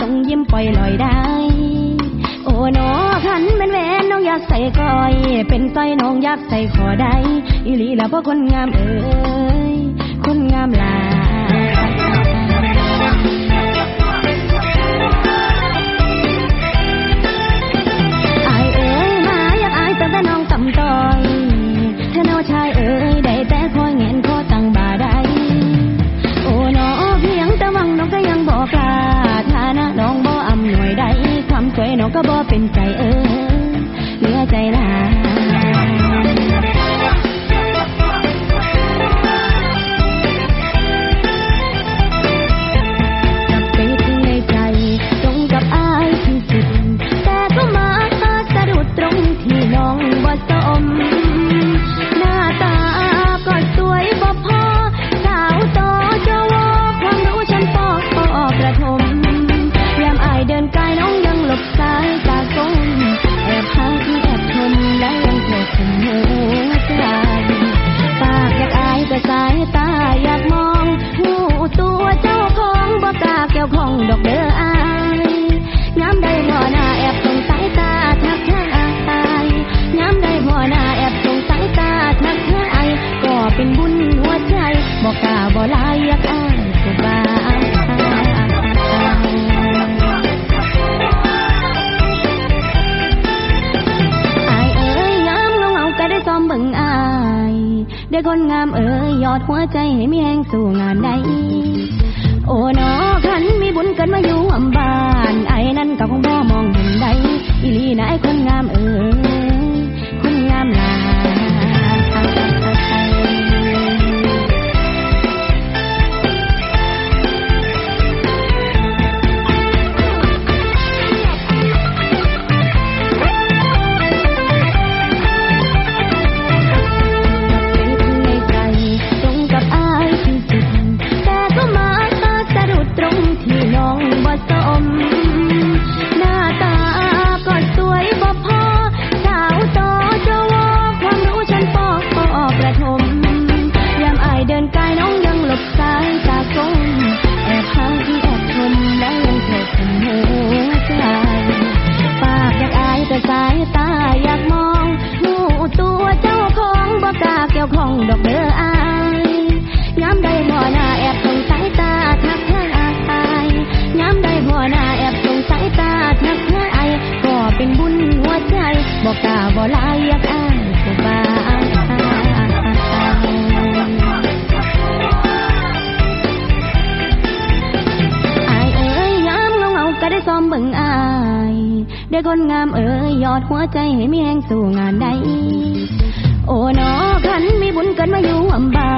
จงยิ้มปล่อยลอยได้ โอ้หนอขันเป็นแหวนน้องอยากใส่ก้อย เป็นสร้อยน้องอยากใส่ขอได้ อีหลีละพ่อคนงามเออ ยวของดอกเด้ออายย้ำได้พ่อหน้าแอบสงสายตาทักทายย้ำได้พ่อหน้าแอบสงสายตาทักทายก็เป็นบุญหัวใจบ่กล้าบ่ลายอยากอายก็บ้าอายเอ้ยงามเงาเงาก็ได้ซ้อมเบิ่งอายได้คนงามเอ้ยยอดหัวใจให้มีแหงสู่งานใดโอ้นอขัน กินมาอยู่อำบ้านไอ้นั่นก็คงบ่มองเห็นใดอีลีนะไอ้คนงาม กาบ่ลายอยากอายก็บ้าอายเอ้ยยามเงาเงาก็ได้ซ้อมเบิ่งอายได้คนงามเอ้ยยอดหัวใจให้มีแรงสู่งานใดโอ้นอขันมีบุญเกินมาอยู่อำบ้า